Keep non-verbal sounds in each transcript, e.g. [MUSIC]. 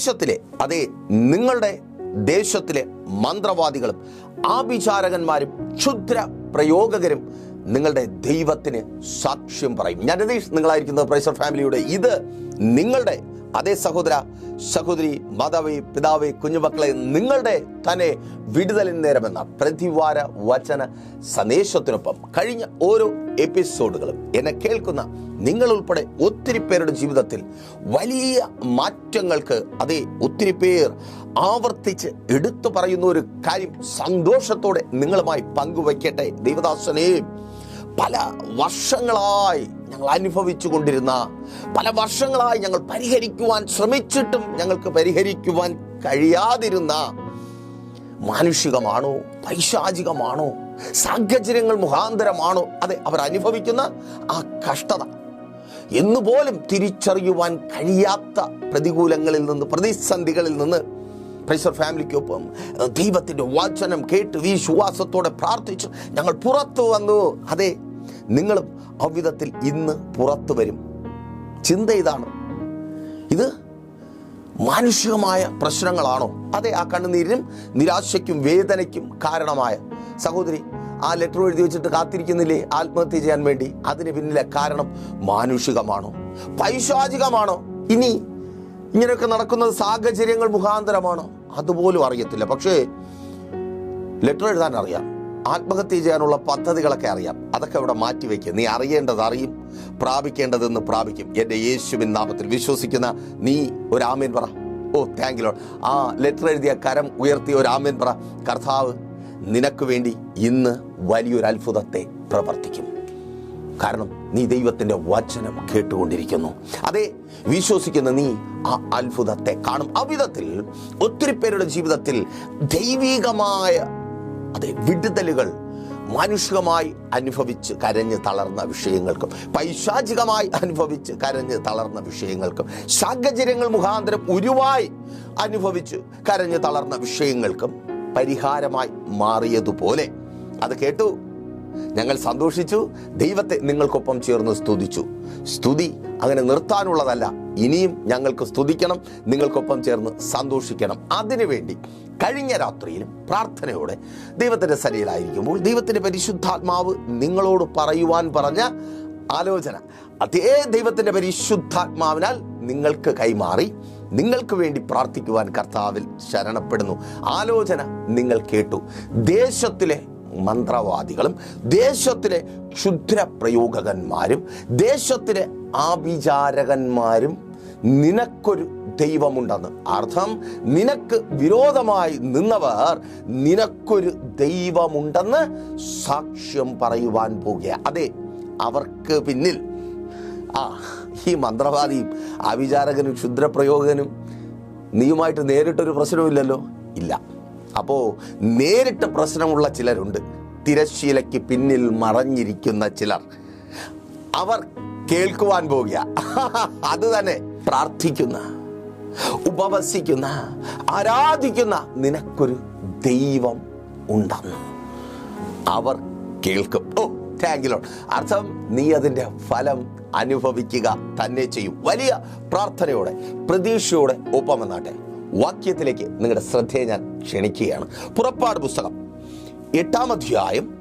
ദേശത്തിലെ അതെ നിങ്ങളുടെ ദേശത്തിലെ മന്ത്രവാദികളും ആഭിചാരകന്മാരും ക്ഷുദ്ര പ്രയോഗകരും നിങ്ങളുടെ ദൈവത്തിന് സാക്ഷ്യം പറയും. ഞാൻ രതീഷ് നിങ്ങളായിരിക്കുന്നത് പ്രൈസർ ഫാമിലിയുടെ ഇത് നിങ്ങളുടെ അതേ സഹോദര സഹോദരി മാതാവേ പിതാവേ കുഞ്ഞുമക്കളെ നിങ്ങളുടെ തന്നെ വിടുതലിന് നേരമെന്ന പ്രതിവാര വചന സന്ദേശത്തിനൊപ്പം കഴിഞ്ഞ ഓരോ എപ്പിസോഡുകളും എന്നെ കേൾക്കുന്ന നിങ്ങൾ ഉൾപ്പെടെ ഒത്തിരി പേരുടെ ജീവിതത്തിൽ വലിയ മാറ്റങ്ങൾക്ക് അതേ ഒത്തിരി പേർ ആവർത്തിച്ച് എടുത്തു പറയുന്ന ഒരു കാര്യം സന്തോഷത്തോടെ നിങ്ങളുമായി പങ്കുവയ്ക്കട്ടെ. ദൈവദാസനെയും പല വർഷങ്ങളായി ഞങ്ങൾ അനുഭവിച്ചു കൊണ്ടിരുന്ന പല വർഷങ്ങളായി ഞങ്ങൾ പരിഹരിക്കുവാൻ ശ്രമിച്ചിട്ടും ഞങ്ങൾക്ക് പരിഹരിക്കുവാൻ കഴിയാതിരുന്ന മാനുഷികമാണോ പൈശാചികമാണോ സാഹചര്യങ്ങൾ മുഖാന്തരമാണോ അതെ അവർ അനുഭവിക്കുന്ന ആ കഷ്ടത. എന്നുപോലും തിരിച്ചറിയുവാൻ കഴിയാത്ത പ്രതികൂലങ്ങളിൽ നിന്ന് പ്രതിസന്ധികളിൽ നിന്ന് പ്രൈസർ ഫാമിലിക്കൊപ്പം ദൈവത്തിന്റെ വചനം കേട്ട് വിശ്വാസത്തോടെ പ്രാർത്ഥിച്ചു ഞങ്ങൾ പുറത്തു വന്നു. അതെ നിങ്ങളും അവിധത്തിൽ ഇന്ന് പുറത്തു വരും. ചിന്ത ഇതാണ്. ഇത് മാനുഷികമായ പ്രശ്നങ്ങളാണോ? അതെ ആ കണ്ണുനീരിനും നിരാശയ്ക്കും വേദനയ്ക്കും കാരണമായ. സഹോദരി ആ ലെറ്റർ എഴുതി വെച്ചിട്ട് കാത്തിരിക്കുന്നില്ലേ? ആത്മഹത്യ ചെയ്യാൻ വേണ്ടി. അതിന് പിന്നിലെ കാരണം മാനുഷികമാണോ? പൈശാചികമാണോ? ഇനി ഇങ്ങനെയൊക്കെ നടക്കുന്നത് സാഹചര്യങ്ങൾ മുഖാന്തരമാണോ? അതുപോലും അറിയത്തില്ല. പക്ഷേ ലെറ്റർ എഴുതാൻ അറിയാം. ആത്മഹത്യ ചെയ്യാനുള്ള പദ്ധതികളൊക്കെ അറിയാം. അതൊക്കെ അവിടെ മാറ്റിവെക്കുക നീ അറിയേണ്ടത് അറിയും. പ്രാപിക്കേണ്ടതെന്ന് പ്രാപിക്കും. എന്റെ യേശുവിൻ നാമത്തിൽ വിശ്വസിക്കുന്ന നീ ഒരു ആമേൻ പറ. ഓ താങ്ക് യു ആ ലെറ്റർ എഴുതിയ കരം ഉയർത്തിയ ഒരു ആമേൻ പറ. കർത്താവ് നിനക്ക് വേണ്ടി ഇന്ന് വലിയൊരു അത്ഭുതത്തെ പ്രവർത്തിക്കും. കാരണം നീ ദൈവത്തിന്റെ വചനം കേട്ടുകൊണ്ടിരിക്കുന്നു. അതെ വിശ്വസിക്കുന്ന നീ ആ അത്ഭുതത്തെ കാണും. അവിധത്തിൽ ഒത്തിരി പേരുടെ ജീവിതത്തിൽ ദൈവികമായ അതെ വിടുതലുകൾ മാനുഷികമായി അനുഭവിച്ച് കരഞ്ഞ് തളർന്ന വിഷയങ്ങൾക്കും പൈശാചികമായി അനുഭവിച്ച് കരഞ്ഞ് തളർന്ന വിഷയങ്ങൾക്കും സാഹചര്യങ്ങൾ മുഖാന്തരം ഉരുവായി അനുഭവിച്ച് കരഞ്ഞ് തളർന്ന വിഷയങ്ങൾക്കും പരിഹാരമായി മാറിയതുപോലെ. അത് കേട്ടു. ഞങ്ങൾ സന്തോഷിച്ചു. ദൈവത്തെ നിങ്ങൾക്കൊപ്പം ചേർന്ന് സ്തുതിച്ചു. സ്തുതി അങ്ങനെ നിർത്താനുള്ളതല്ല. ഇനിയും ഞങ്ങൾക്ക് സ്തുതിക്കണം നിങ്ങൾക്കൊപ്പം ചേർന്ന് സന്തോഷിക്കണം. അതിനുവേണ്ടി കഴിഞ്ഞ രാത്രിയിലും പ്രാർത്ഥനയോടെ ദൈവത്തിന്റെ സരിയിലായിരിക്കുമ്പോൾ ദൈവത്തിന്റെ പരിശുദ്ധാത്മാവ് നിങ്ങളോട് പറയുവാൻ പറഞ്ഞ ആലോചന. അതേ ദൈവത്തിന്റെ പരിശുദ്ധാത്മാവിനാൽ നിങ്ങൾക്ക് കൈമാറി നിങ്ങൾക്ക് വേണ്ടി പ്രാർത്ഥിക്കുവാൻ കർത്താവിൽ ശരണപ്പെടുന്നു. ആലോചന നിങ്ങൾ കേട്ടു. ദേശത്തിലെ മന്ത്രവാദികളും ദേശത്തിലെ ക്ഷുദ്ര പ്രയോഗകന്മാരും ദേശത്തിലെ ആഭിചാരകന്മാരും നിനക്കൊരു ദൈവമുണ്ടെന്ന്. അർത്ഥം നിനക്ക് വിരോധമായി നിന്നവർ നിനക്കൊരു ദൈവമുണ്ടെന്ന് സാക്ഷ്യം പറയുവാൻ പോകുക. അതെ അവർക്ക് പിന്നിൽ ആ ഈ മന്ത്രവാദിയും ആവിചാരകനും ക്ഷുദ്രപ്രയോഗകനും നീയുമായിട്ട് നേരിട്ടൊരു പ്രശ്നമില്ലല്ലോ ഇല്ല. അപ്പോൾ നേരിട്ട് പ്രശ്നമുള്ള ചിലരുണ്ട്. തിരശ്ശീലയ്ക്ക് പിന്നിൽ മറഞ്ഞിരിക്കുന്ന ചിലർ. അവർ കേൾക്കുവാൻ പോകുക. [LAUGHS] അത് തന്നെ പ്രാർത്ഥിക്കുന്ന. ഉപവസിക്കുന്ന ആരാധിക്കുന്ന നിനക്കൊരു ദൈവം ഉണ്ടെന്ന്. അവർ കേൾക്കും. ഓ യു അർത്ഥം നീ അതിന്റെ ഫലം അനുഭവിക്കുക തന്നെ ചെയ്യും. വലിയ പ്രാർത്ഥനയോടെ പ്രതീക്ഷയോടെ ഒപ്പം വന്നാട്ടെ. വാക്യത്തിലേക്ക് നിങ്ങളുടെ ശ്രദ്ധയെ ഞാൻ ക്ഷണിക്കുകയാണ്. പുറപ്പാട് പുസ്തകം എട്ടാം അധ്യായം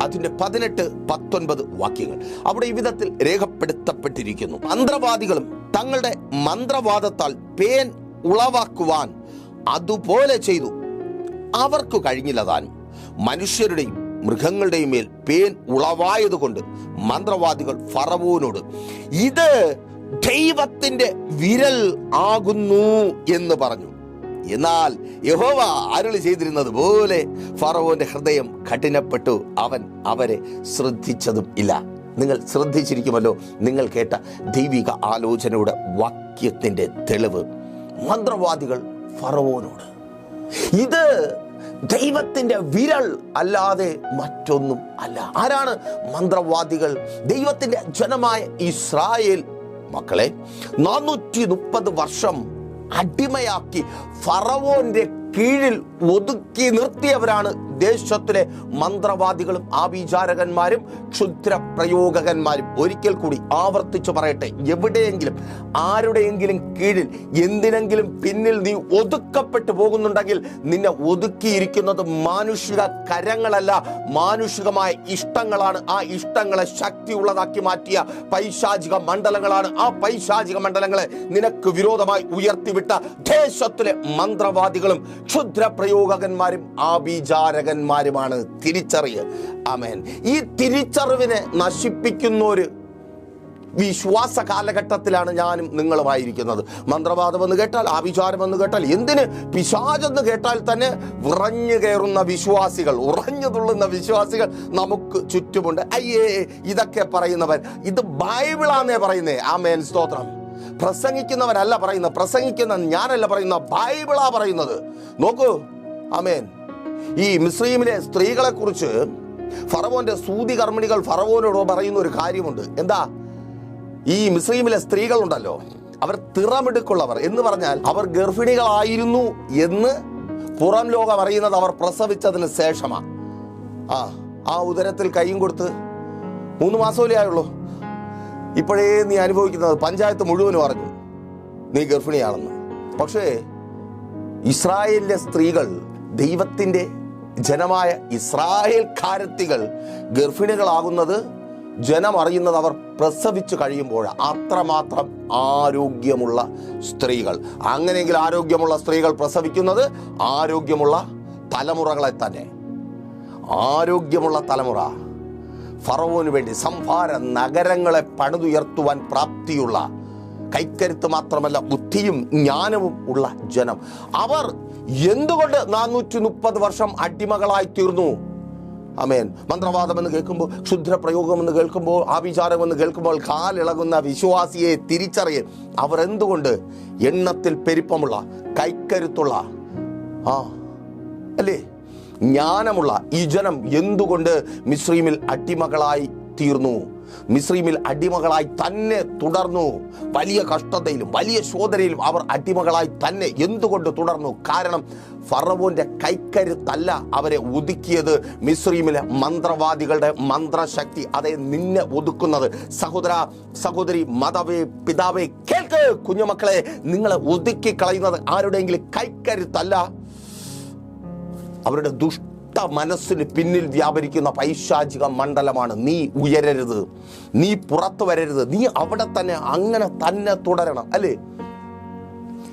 അതിന്റെ പതിനെട്ട് പത്തൊൻപത് വാക്യങ്ങൾ. അവിടെ ഈ വിധത്തിൽ രേഖപ്പെടുത്തപ്പെട്ടിരിക്കുന്നു. മന്ത്രവാദികളും തങ്ങളുടെ മന്ത്രവാദത്താൽ പേൻ ഉളവാക്കുവാൻ അതുപോലെ ചെയ്തു. അവർക്ക് കഴിഞ്ഞില്ല മനുഷ്യരുടെയും മൃഗങ്ങളുടെയും മേൽ പേൻ ഉളവായതുകൊണ്ട് മന്ത്രവാദികൾ ഫറവോനോട് ഇത് ദൈവത്തിന്റെ വിരൽ ആകുന്നു എന്ന് പറഞ്ഞു. എന്നാൽ യഹോവ അരുളി ചെയ്തിരുന്നത് പോലെ ഫറവോന്റെ ഹൃദയം കഠിനപ്പെട്ടു. അവൻ അവരെ ശ്രദ്ധിച്ചതും ഇല്ല. നിങ്ങൾ ശ്രദ്ധിച്ചിരിക്കുമല്ലോ. നിങ്ങൾ കേട്ട ദൈവിക ആലോചനയുടെ വാക്യത്തിന്റെ തെളിവ്. മന്ത്രവാദികൾ ഫറവോനോട് ഇത് ദൈവത്തിന്റെ വിരൽ അല്ലാതെ മറ്റൊന്നും അല്ല. ആരാണ് മന്ത്രവാദികൾ? ദൈവത്തിന്റെ ജനമായ ഇസ്രായേൽ. മക്കളെ നാനൂറ്റി മുപ്പത് വർഷം അടിമയാക്കി ഫറവോന്റെ കീഴിൽ ഒതുക്കി നിർത്തിയവരാണ് ദേശത്തിലെ മന്ത്രവാദികളും ആവിചാരകന്മാരും ക്ഷുദ്ര പ്രയോഗകന്മാരും ഒരിക്കൽ കൂടി ആവർത്തിച്ചു പറയട്ടെ. എവിടെയെങ്കിലും ആരുടെയെങ്കിലും കീഴിൽ എന്തിനെങ്കിലും പിന്നിൽ നീ ഒതുക്കപ്പെട്ടു പോകുന്നുണ്ടെങ്കിൽ നിന്നെ ഒതുക്കിയിരിക്കുന്നത് മാനുഷിക കരങ്ങളല്ല മാനുഷികമായ ഇഷ്ടങ്ങളാണ്. ആ ഇഷ്ടങ്ങളെ ശക്തിയുള്ളതാക്കി മാറ്റിയ പൈശാചിക മണ്ഡലങ്ങളാണ്. ആ പൈശാചിക മണ്ഡലങ്ങളെ നിനക്ക് വിരോധമായി ഉയർത്തിവിട്ട ദേശത്തിലെ മന്ത്രവാദികളും ക്ഷുദ്ര പ്രയോഗകന്മാരും ആഭിചാരകന്മാരുമാണ് തിരിച്ചറിയ ആമേൻ. ഈ തിരിച്ചറിവിനെ നശിപ്പിക്കുന്ന ഒരു വിശ്വാസ കാലഘട്ടത്തിലാണ് ഞാനും നിങ്ങളുമായിരിക്കുന്നത്. മന്ത്രവാദം എന്ന് കേട്ടാൽ ആവിചാരം എന്ന് കേട്ടാൽ എന്തിന്? പിശാചെന്ന് കേട്ടാൽ തന്നെ വിറഞ്ഞു കയറുന്ന വിശ്വാസികൾ ഉറഞ്ഞു തുള്ളുന്ന വിശ്വാസികൾ നമുക്ക് ചുറ്റുമുണ്ട്. അയ്യേ ഇതൊക്കെ പറയുന്നവൻ. ഇത് ബൈബിളാന്നേ പറയുന്നേ. ആ മേൻ സ്തോത്രം. പ്രസംഗിക്കുന്നവനല്ല പറയുന്നത്. പ്രസംഗിക്കുന്ന ഞാനല്ല പറയുന്ന ബൈബിളാ പറയുന്നത്. നോക്കൂ. ആമേൻ. ഈ മിസ്രീമിലെ സ്ത്രീകളെ കുറിച്ച് ഫറവോന്റെ സൂതി കർമ്മിണികൾ ഫറവോനോട് പറയുന്ന ഒരു കാര്യമുണ്ട്. എന്താ? ഈ മിസ്രീമിലെ സ്ത്രീകളുണ്ടല്ലോ അവർ തിറമെടുക്കുള്ളവർ എന്ന് പറഞ്ഞാൽ അവർ ഗർഭിണികളായിരുന്നു എന്ന് പുറം ലോകം അറിയുന്നത് അവർ പ്രസവിച്ചതിന് ശേഷമാ. ആ ആ ഉദരത്തിൽ കൈയും കൊടുത്ത് മൂന്ന് മാസമല്ലേ ആയുള്ളൂ? ഇപ്പോഴേ നീ അനുഭവിക്കുന്നത് പഞ്ചായത്ത് മുഴുവനും അറിഞ്ഞു നീ ഗർഭിണിയാണെന്ന്. പക്ഷേ ഇസ്രായേലിലെ സ്ത്രീകൾ ദൈവത്തിന്റെ ജനമായ ഇസ്രായേൽക്കാരത്തികൾ ഗർഭിണികളാകുന്നത് ജനം അറിയുന്നത് അവർ പ്രസവിച്ചു കഴിയുമ്പോൾ അത്രമാത്രം ആരോഗ്യമുള്ള സ്ത്രീകൾ. അങ്ങനെയെങ്കിൽ ആരോഗ്യമുള്ള സ്ത്രീകൾ പ്രസവിക്കുന്നത് ആരോഗ്യമുള്ള തലമുറകളെ തന്നെ. ആരോഗ്യമുള്ള തലമുറ ഫറവോന് വേണ്ടി സംഭാര നഗരങ്ങളെ പണിതുയർത്തുവാൻ പ്രാപ്തിയുള്ള കൈക്കരുത്ത് മാത്രമല്ല ബുദ്ധിയും ജ്ഞാനവും ഉള്ള ജനം. അവർ എന്തുകൊണ്ട് നാനൂറ്റി മുപ്പത് വർഷം അടിമകളായി തീർന്നു? അമേൻ മന്ത്രവാദം എന്ന് കേൾക്കുമ്പോൾ ക്ഷുദ്ര പ്രയോഗം എന്ന് കേൾക്കുമ്പോൾ ആഭിചാരം എന്ന് കേൾക്കുമ്പോൾ കാലിളകുന്ന വിശ്വാസിയെ തിരിച്ചറിയും അവർ എന്തുകൊണ്ട് എണ്ണത്തിൽ പെരുപ്പമുള്ള കൈക്കരുത്തുള്ള ആ അല്ലേ? ജ്ഞാനമുള്ള ഈ ജനം എന്തുകൊണ്ട് മിശ്രീമിൽ അടിമകളായി തീർന്നു? മിശ്രീമിൽ അടിമകളായി തന്നെ തുടർന്നു. വലിയ കഷ്ടതയിലും വലിയ ശോധനയിലും അവർ അടിമകളായി തന്നെ എന്തുകൊണ്ട് തുടർന്നു? കാരണം ഫറവോന്റെ കൈക്കരുത്തല്ല അവരെ ഒതുക്കിയത്. മിശ്രീമിലെ മന്ത്രവാദികളുടെ മന്ത്രശക്തി അതെ നിന്നെ ഒതുക്കുന്നത്. സഹോദര സഹോദരി മതവേ പിതാവേ കേൾക്ക് കുഞ്ഞുമക്കളെ നിങ്ങളെ ഒതുക്കി കളയുന്നത് ആരുടെയെങ്കിലും കൈക്കരുത്തല്ല. അവരുടെ ദുഷ്ട മനസ്സിന് പിന്നിൽ വ്യാപരിക്കുന്ന പൈശാചിക മണ്ഡലമാണ് നീ ഉയരരുത്. നീ പുറത്തു വരരുത്. നീ അവിടെ തന്നെ അങ്ങനെ തന്നെ തുടരണം. അല്ലേ?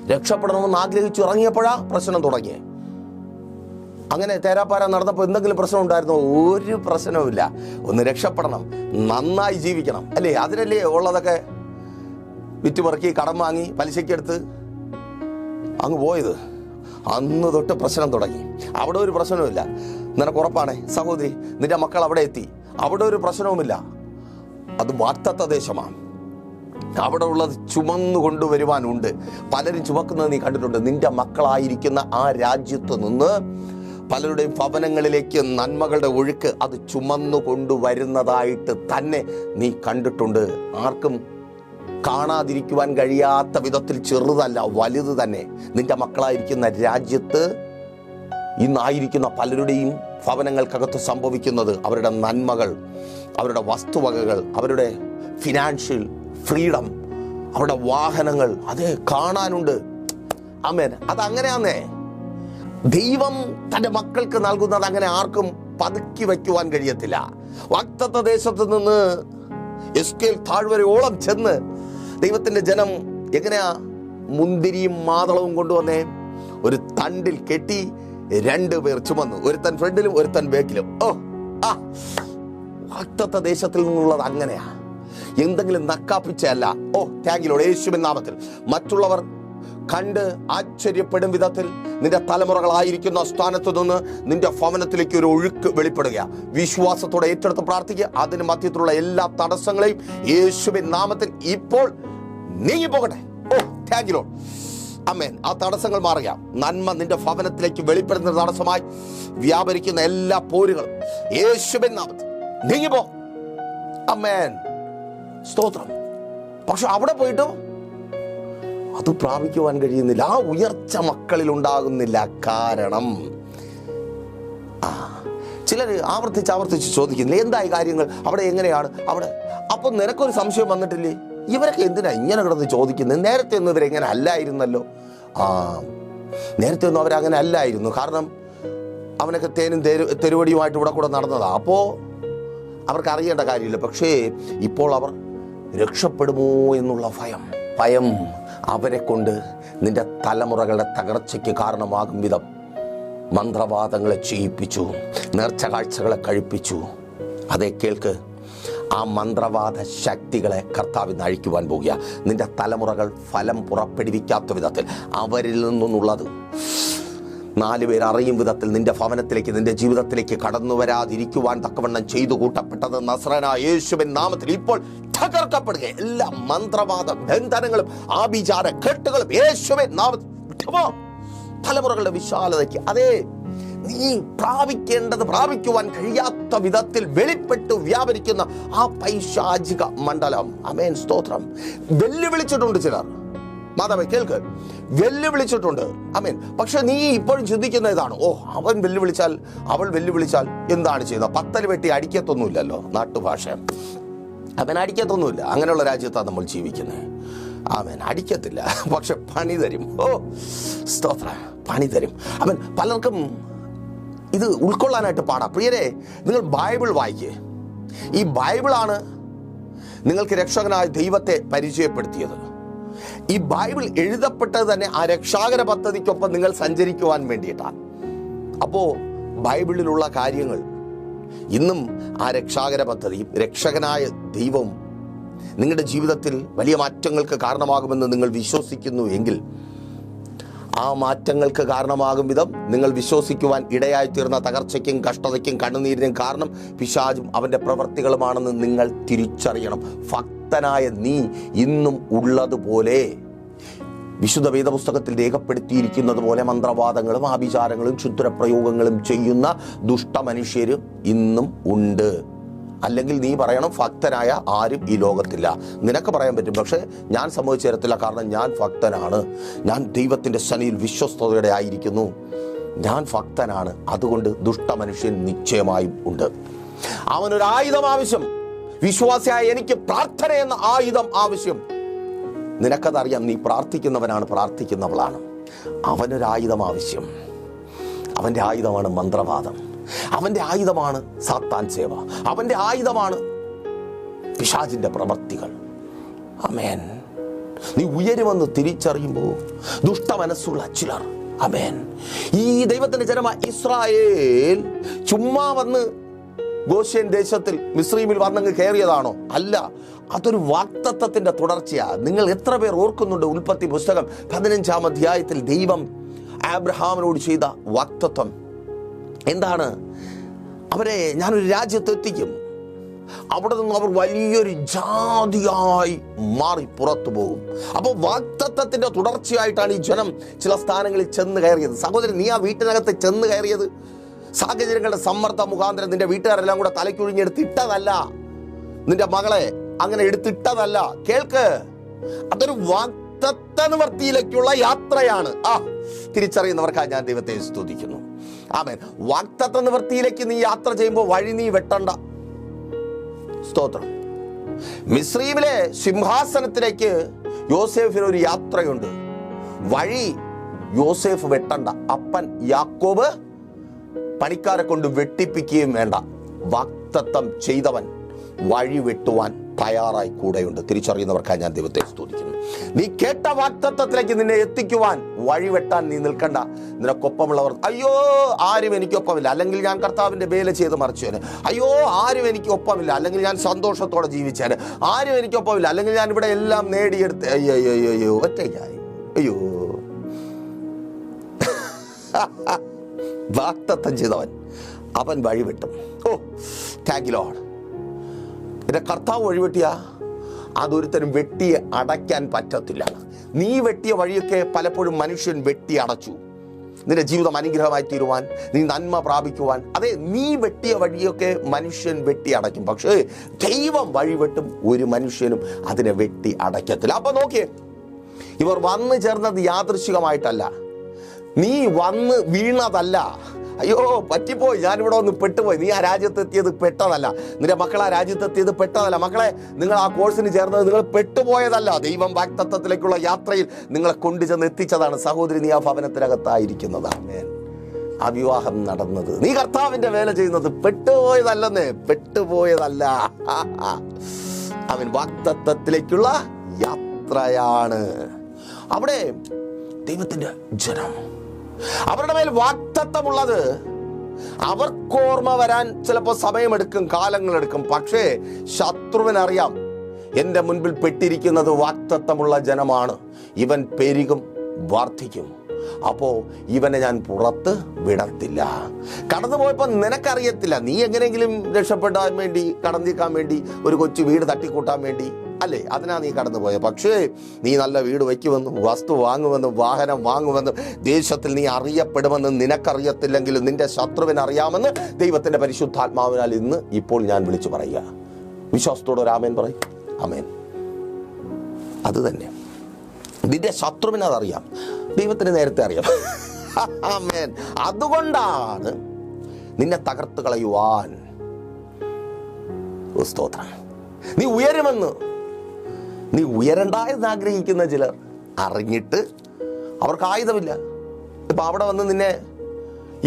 രക്ഷപ്പെടണമെന്ന് ആഗ്രഹിച്ചു ഇറങ്ങിയപ്പോഴാ പ്രശ്നം തുടങ്ങിയേ. അങ്ങനെ തേരാപ്പാര നടന്നപ്പോൾ എന്തെങ്കിലും പ്രശ്നം ഉണ്ടായിരുന്നോ? ഒരു പ്രശ്നവുമില്ല. ഒന്ന് രക്ഷപ്പെടണം. നന്നായി ജീവിക്കണം. അല്ലേ? അതിനല്ലേ ഉള്ളതൊക്കെ? വിറ്റുപറക്കി കടം വാങ്ങി പലിശയ്ക്കെടുത്ത് അങ്ങ് പോയത്. അന്ന് തൊട്ട് പ്രശ്നം തുടങ്ങി. അവിടെ ഒരു പ്രശ്നവുമില്ല. നിനക്ക് ഉറപ്പാണേ? സഹോദരി നിന്റെ മക്കൾ അവിടെ എത്തി. അവിടെ ഒരു പ്രശ്നവുമില്ല. അത് വാർത്തത്ത ദേശമാണ് അവിടെ ഉള്ളത് ചുമന്നു കൊണ്ടുവരുവാനുണ്ട്. പലരും ചുമക്കുന്നത് നീ കണ്ടിട്ടുണ്ട്. നിന്റെ മക്കളായിരിക്കുന്ന ആ രാജ്യത്ത് നിന്ന് പലരുടെയും ഭവനങ്ങളിലേക്ക് നന്മകളുടെ ഒഴുക്ക് അത് ചുമന്നു കൊണ്ടുവരുന്നതായിട്ട് തന്നെ നീ കണ്ടിട്ടുണ്ട്. ആർക്കും കാണാതിരിക്കുവാൻ കഴിയാത്ത വിധത്തിൽ ചെറുതല്ല വലുത് തന്നെ. നിന്റെ മക്കളായിരിക്കുന്ന രാജ്യത്ത് ഇന്നായിരിക്കുന്ന പലരുടെയും ഭവനങ്ങൾക്കകത്ത് സംഭവിക്കുന്നത് അവരുടെ നന്മകൾ അവരുടെ വസ്തുവകകൾ അവരുടെ ഫിനാൻഷ്യൽ ഫ്രീഡം അവരുടെ വാഹനങ്ങൾ. അത് കാണാനുണ്ട്. അമേൻ അതങ്ങനെയാന്നേ ദൈവം തന്റെ മക്കൾക്ക് നൽകുന്നത് അങ്ങനെ ആർക്കും പതുക്കി വയ്ക്കുവാൻ കഴിയത്തില്ല. വാക്തത്വ ദേശത്ത് നിന്ന് എസ് കെ താഴ്വരയോളം ചെന്ന് ദൈവത്തിന്റെ ജനം എങ്ങനെയാ മുന്തിരിയും മാതളവും കൊണ്ടുവന്നേ? ഒരു തണ്ടിൽ കെട്ടി രണ്ട് പേർ ചുമന്നു. ഒരുത്തൻ ഫ്രണ്ടിലും ഒരുത്തൻ ബാക്കിലും ഓ ആ. വാക്തത്വ ദേശത്തിൽ നിന്നുള്ളത് അങ്ങനെയാ. എന്തെങ്കിലും നക്കാപ്പിച്ചല്ല ഓ താങ്കിലോട് യേശുവിൻ നാമത്തിൽ. മറ്റുള്ളവർ കണ്ട് ആശ്ചര്യപ്പെടും വിധത്തിൽ നിന്റെ തലമുറകളായിരിക്കുന്ന സ്ഥാനത്ത് നിന്ന് നിന്റെ ഭവനത്തിലേക്ക് ഒരു ഒഴുക്ക് വെളിപ്പെടുക വിശ്വാസത്തോടെ ഏറ്റെടുത്ത് പ്രാർത്ഥിക്കുക. അതിന് മധ്യത്തിലുള്ള എല്ലാ തടസ്സങ്ങളെയും യേശുവിൻ നാമത്തിൽ ഇപ്പോൾ നീങ്ങി പോകട്ടെ. ഓ താങ്ക് യു അമ്മേൻ ആ തടസ്സങ്ങൾ മാറുക നന്മ നിന്റെ ഭവനത്തിലേക്ക് വെളിപ്പെടുന്ന തടസ്സമായി വ്യാപരിക്കുന്ന എല്ലാ പോരുകളും യേശുവിൻ നാമത്തിൽ നീങ്ങിപ്പോ അമ്മേൻ സ്തോത്രം. പക്ഷെ അവിടെ പോയിട്ടും അത് പ്രാപിക്കുവാൻ കഴിയുന്നില്ല. ആ ഉയർച്ച മക്കളിൽ ഉണ്ടാകുന്നില്ല. കാരണം ചിലർ ആവർത്തിച്ച് ആവർത്തിച്ച് ചോദിക്കുന്നില്ല. എന്തായി കാര്യങ്ങൾ? അവിടെ എങ്ങനെയാണ്? അവിടെ അപ്പോൾ നിനക്കൊരു സംശയം വന്നിട്ടില്ലേ? ഇവരൊക്കെ എന്തിനാ ഇങ്ങനെ കിടന്ന് ചോദിക്കുന്നത്? നേരത്തെ ഒന്നും ഇവരെങ്ങനെ അല്ലായിരുന്നല്ലോ. ആ നേരത്തെ ഒന്നും അവരങ്ങനെ അല്ലായിരുന്നു. കാരണം അവനൊക്കെ തേനും തെരു തെരുവടിയുമായിട്ട് ഇവിടെ കൂടെ നടന്നതാ. അപ്പോൾ അവർക്ക് അറിയേണ്ട കാര്യമില്ല. പക്ഷേ ഇപ്പോൾ അവർ രക്ഷപ്പെടുമോ എന്നുള്ള ഭയം ഭയം അവരെ കൊണ്ട് നിന്റെ തലമുറകളുടെ തകർച്ചയ്ക്ക് കാരണമാകും വിധം മന്ത്രവാദങ്ങളെ ചെയ്യിപ്പിച്ചു നേർച്ച കാഴ്ചകളെ കഴിപ്പിച്ചു. അതേ കേൾക്ക് ആ മന്ത്രവാദ ശക്തികളെ കർത്താവിന് അഴിക്കുവാൻ പോകുക. നിന്റെ തലമുറകൾ ഫലം പുറപ്പെടുവിക്കാത്ത വിധത്തിൽ അവരിൽ നിന്നുള്ളത് നാല് പേർ അറിയും വിധത്തിൽ നിന്റെ ഭവനത്തിലേക്ക് നിന്റെ ജീവിതത്തിലേക്ക് കടന്നു വരാതിരിക്കുവാൻ തക്കവണ്ണം ചെയ്തു കൂട്ടപ്പെട്ടത് നസ്രന യേശുവിൻ നാമത്തിൽ ഇപ്പോൾ തകർക്കപ്പെടുക എല്ലാ മന്ത്രവാദ ബന്ധനങ്ങളും ആഭിചാര കെട്ടുകളും യേശുവിൻ നാമത്തിൽ. തലമുറകളുടെ വിശാലതയ്ക്ക് അതേ നീ പ്രാപിക്കേണ്ടത് പ്രാപിക്കുവാൻ കഴിയാത്ത വിധത്തിൽ വെളിപ്പെട്ട് വ്യാപരിക്കുന്ന ആ പൈശാചിക മണ്ഡലം. അമേൻ സ്തോത്രം. വെല്ലുവിളിച്ചിട്ടുണ്ട് ചിലർ. മാതാവേ കേൾക്ക്. വെല്ലുവിളിച്ചിട്ടുണ്ട്. അമേൻ പക്ഷെ നീ ഇപ്പോഴും ചിന്തിക്കുന്ന ഇതാണ്. ഓ അവൻ വെല്ലുവിളിച്ചാൽ അവൾ വെല്ലുവിളിച്ചാൽ എന്താണ് ചെയ്യുന്നത്? പത്തൽ വെട്ടി അടിക്കത്തൊന്നുമില്ലല്ലോ നാട്ടുഭാഷ. അവൻ അടിക്കത്തൊന്നുമില്ല. അങ്ങനെയുള്ള രാജ്യത്താണ് നമ്മൾ ജീവിക്കുന്നത്. അവൻ അടിക്കത്തില്ല. പക്ഷെ പണി തരും. ഓ സ്തോത്ര. പണി തരും. അവൻ പലർക്കും ഇത് ഉൾക്കൊള്ളാനായിട്ട് പാടാം. പ്രിയരെ നിങ്ങൾ ബൈബിൾ വായിക്കേ. ഈ ബൈബിളാണ് നിങ്ങൾക്ക് രക്ഷകനായ ദൈവത്തെ പരിചയപ്പെടുത്തിയത്. ഈ ബൈബിൾ എഴുതപ്പെട്ടത് തന്നെ ആ രക്ഷാകര പദ്ധതിക്കൊപ്പം നിങ്ങൾ സഞ്ചരിക്കുവാൻ വേണ്ടിയിട്ടാണ്. അപ്പോൾ ബൈബിളിലുള്ള കാര്യങ്ങൾ ഇന്നും ആ രക്ഷാകര പദ്ധതിയും രക്ഷകനായ ദൈവവും നിങ്ങളുടെ ജീവിതത്തിൽ വലിയ മാറ്റങ്ങൾക്ക് കാരണമാകുമെന്ന് നിങ്ങൾ വിശ്വസിക്കുന്നു എങ്കിൽ ആ മാറ്റങ്ങൾക്ക് കാരണമാകും വിധം നിങ്ങൾ വിശ്വസിക്കുവാൻ ഇടയായി തീർന്ന തകർച്ചയ്ക്കും കഷ്ടതയ്ക്കും കണ്ണുനീരിനും കാരണം പിശാചും അവന്റെ പ്രവർത്തികളുമാണെന്ന് നിങ്ങൾ തിരിച്ചറിയണം. ഭക്തനായ നീ ഇന്നും ഉള്ളതുപോലെ. വിശുദ്ധ വേദപുസ്തകത്തിൽ രേഖപ്പെടുത്തിയിരിക്കുന്നത് പോലെ മന്ത്രവാദങ്ങളും ആഭിചാരങ്ങളും ക്ഷുദ്രപ്രയോഗങ്ങളും ചെയ്യുന്ന ദുഷ്ടമനുഷ്യർ ഇന്നും ഉണ്ട്. അല്ലെങ്കിൽ നീ പറയണം ഭക്തനായ ആരും ഈ ലോകത്തില്ല. നിനക്ക് പറയാൻ പറ്റും. പക്ഷേ ഞാൻ സംഭവിച്ചു തരത്തില്ല കാരണം ഞാൻ ഭക്തനാണ്. ഞാൻ ദൈവത്തിന്റെ ശനിയിൽ വിശ്വസ്തയുടെ ആയിരിക്കുന്നു. ഞാൻ ഭക്തനാണ്. അതുകൊണ്ട് ദുഷ്ടമനുഷ്യൻ നിശ്ചയമായും ഉണ്ട്. അവനൊരായുധം ആവശ്യം. വിശ്വാസിയായ എനിക്ക് പ്രാർത്ഥന എന്ന ആയുധം ആവശ്യം. നിനക്കതറിയാം നീ പ്രാർത്ഥിക്കുന്നവനാണ് പ്രാർത്ഥിക്കുന്നവളാണ്. അവനൊരായുധം ആവശ്യം. അവന്റെ ആയുധമാണ് മന്ത്രവാദം. അവന്റെ ആയുധമാണ് സാത്താൻ സേവ. അവന്റെ ആയുധമാണ് പിശാചിന്റെ പ്രവൃത്തികൾ അമേൻ നീ ഉയരുമെന്ന് തിരിച്ചറിയുമ്പോൾ ദുഷ്ടമനസ്സുള്ള ചിലർ. അമേൻ ഈ ദൈവത്തിന്റെ ജനമ ഇസ്രായേൽ ചുമ്മാ വന്ന് ഗോഷ്യൻ ദേശത്തിൽ മിശ്രീമിൽ വന്നങ്ങ് കയറിയതാണോ? അല്ല. അതൊരു വാക്തത്വത്തിന്റെ തുടർച്ചയാണ് നിങ്ങൾ എത്ര പേർ ഓർക്കുന്നുണ്ട് ഉൽപ്പത്തി പുസ്തകം പതിനഞ്ചാം അധ്യായത്തിൽ ദൈവം ആബ്രഹാമിനോട് ചെയ്ത വാക്തത്വം? എന്താണ്? അവരെ ഞാനൊരു രാജ്യത്തെത്തിക്കും അവിടെ നിന്ന് അവർ വലിയൊരു ജാതിയായി മാറി പുറത്തു പോകും. അപ്പോൾ വാക്തത്വത്തിന്റെ തുടർച്ചയായിട്ടാണ് ഈ ജനം ചില സ്ഥാനങ്ങളിൽ ചെന്ന് കയറിയത്. സഹോദരൻ നീ ആ വീട്ടിനകത്ത് ചെന്ന് കയറിയത്? സാഹചര്യങ്ങളുടെ സമ്മർദ്ദ മുഖാന്തരം നിന്റെ വീട്ടുകാരെല്ലാം കൂടെ തലയ്ക്കൊഴിഞ്ഞെടുത്ത് ഇട്ടതല്ല. നിന്റെ മകളെ അങ്ങനെ എടുത്തിട്ടതല്ല കേൾക്ക്. അതൊരു വാക്തത്വ നിവർത്തിയിലേക്കുള്ള യാത്രയാണ്. ആ തിരിച്ചറിയുന്നവർക്കായി ഞാൻ ദൈവത്തെ സ്തുതിക്കുന്നു. ആമേൻ. വാക്തത്വ നിവർത്തിയിലേക്ക് നീ യാത്ര ചെയ്യുമ്പോൾ വഴി നീ വെട്ടണ്ട. സ്തോത്രം. മിശ്രീമിലെ സിംഹാസനത്തിലേക്ക് യോസേഫിന് ഒരു യാത്രയുണ്ട്. വഴി യോസേഫ് വെട്ടണ്ട. അപ്പൻ യാക്കോബ് പണിക്കാരെ കൊണ്ട് വെട്ടിപ്പിക്കുകയും വേണ്ട. വാക്തത്വം ചെയ്തവൻ വഴി വെട്ടുവാൻ തയ്യാറായി കൂടെയുണ്ട്. തിരിച്ചറിയുന്നവർക്കായി ഞാൻ ദൈവത്തെ സ്തുതിക്കുന്നു. നീ കേട്ട വാക്തത്വത്തിലേക്ക് നിന്നെ എത്തിക്കുവാൻ വഴി വെട്ടാൻ നീ നിൽക്കണ്ട. നിനക്കൊപ്പമുള്ളവർ അയ്യോ ആരും എനിക്കൊപ്പമില്ല. അല്ലെങ്കിൽ ഞാൻ കർത്താവിന്റെ വേല ചെയ്ത് മറിച്ചേന്. അയ്യോ ആരും എനിക്ക് ഒപ്പമില്ല. അല്ലെങ്കിൽ ഞാൻ സന്തോഷത്തോടെ ജീവിച്ചേന്. ആരും എനിക്കൊപ്പമില്ല. അല്ലെങ്കിൽ ഞാൻ ഇവിടെ എല്ലാം നേടിയെടുത്ത് അയ്യോ അയ്യോ അയ്യോ ഒറ്റയ്ക്കായി അയ്യോ. വാക്തത്വം ചെയ്തവൻ. അവൻ വഴിവിട്ടും. ഓ താങ്ക് യു ലോഡ് എന്റെ കർത്താവ് വഴിവെട്ടിയ? അതൊരുത്തരും വെട്ടിയെ അടയ്ക്കാൻ പറ്റത്തില്ല. നീ വെട്ടിയ വഴിയൊക്കെ പലപ്പോഴും മനുഷ്യൻ വെട്ടി അടച്ചു. നിന്റെ ജീവിതം അനുഗ്രഹമായി തീരുവാൻ നീ നന്മ പ്രാപിക്കുവാൻ. അതെ നീ വെട്ടിയ വഴിയൊക്കെ മനുഷ്യൻ വെട്ടി അടയ്ക്കും. പക്ഷേ ദൈവം വഴിവെട്ടും ഒരു മനുഷ്യനും അതിനെ വെട്ടി അടയ്ക്കത്തില്ല. അപ്പൊ നോക്കിയേ ഇവർ വന്നു ചേർന്നത് യാദൃശികമായിട്ടല്ല നീ വന്ന് വീണതല്ല. അയ്യോ പറ്റിപ്പോയി. ഞാനിവിടെ ഒന്ന് പെട്ടുപോയി. നീ ആ രാജ്യത്തെത്തിയത് പെട്ടതല്ല. നിന്റെ മക്കൾ ആ രാജ്യത്തെത്തിയത് പെട്ടതല്ല. മക്കളെ നിങ്ങൾ ആ കോഴ്സിന് ചേർന്നത് നിങ്ങൾ പെട്ടുപോയതല്ല. ദൈവം വാക്തത്വത്തിലേക്കുള്ള യാത്രയിൽ നിങ്ങളെ കൊണ്ടുചെന്ന് എത്തിച്ചതാണ്. സഹോദരി നീ ആ ഭവനത്തിനകത്തായിരിക്കുന്നത്. ആ വിവാഹം നടന്നത്. നീ കർത്താവിന്റെ വേല ചെയ്യുന്നത് പെട്ടുപോയതല്ലെന്നേ. പെട്ടുപോയതല്ല. [LAUGHS] അവൻ വാക്തത്വത്തിലേക്കുള്ള യാത്രയാണ്. അവിടെ ദൈവത്തിന്റെ ജനം. അവരുടെ മേൽ വാക്തത്വമുള്ളത് അവർക്കോർമ്മ വരാൻ ചിലപ്പോൾ സമയമെടുക്കും കാലങ്ങളെടുക്കും. പക്ഷേ ശത്രുവിനറിയാം എന്റെ മുൻപിൽ പെട്ടിരിക്കുന്നത് വാക്തത്വമുള്ള ജനമാണ്. ഇവൻ പെരുകും വർദ്ധിക്കും അപ്പോൾ ഇവനെ ഞാൻ പുറത്ത് വിടത്തില്ല. കടന്നുപോയപ്പോൾ നിനക്കറിയത്തില്ല നീ എങ്ങനെയെങ്കിലും രക്ഷപ്പെടാൻ വേണ്ടി കടന്നിക്കാൻ വേണ്ടി ഒരു കൊച്ചു വീട് തട്ടിക്കൂട്ടാൻ വേണ്ടി. അല്ലേ? അതിനാ നീ കടന്നു പോയത് പക്ഷേ നീ നല്ല വീട് വയ്ക്കുമെന്നും വസ്തു വാങ്ങുമെന്നും വാഹനം വാങ്ങുമെന്നും ദേശത്തിൽ നീ അറിയപ്പെടുമെന്നും നിനക്കറിയത്തില്ലെങ്കിലും നിന്റെ ശത്രുവിന് അറിയാമെന്ന് ദൈവത്തിന്റെ പരിശുദ്ധാത്മാവിനാൽ ഇന്ന് ഇപ്പോൾ ഞാൻ വിളിച്ചു പറയുക. വിശ്വാസത്തോടെ ഒരു ആമേൻ പറയും. ആമേൻ. അത് തന്നെ. നിന്റെ ശത്രുവിന് അതറിയാം. ദൈവത്തിന് നേരത്തെ അറിയാം. [LAUGHS] ആമേൻ. അതുകൊണ്ടാണ് നിന്നെ തകർത്ത് കളയുവാൻ സ്തോത്രം. നീ ഉയരുമെന്ന് നീ ഉയരണ്ട എന്ന് ആഗ്രഹിക്കുന്ന ചിലർ അറിഞ്ഞിട്ട് അവർക്ക് ആയുധമില്ല. ഇപ്പം അവിടെ വന്ന് നിന്നെ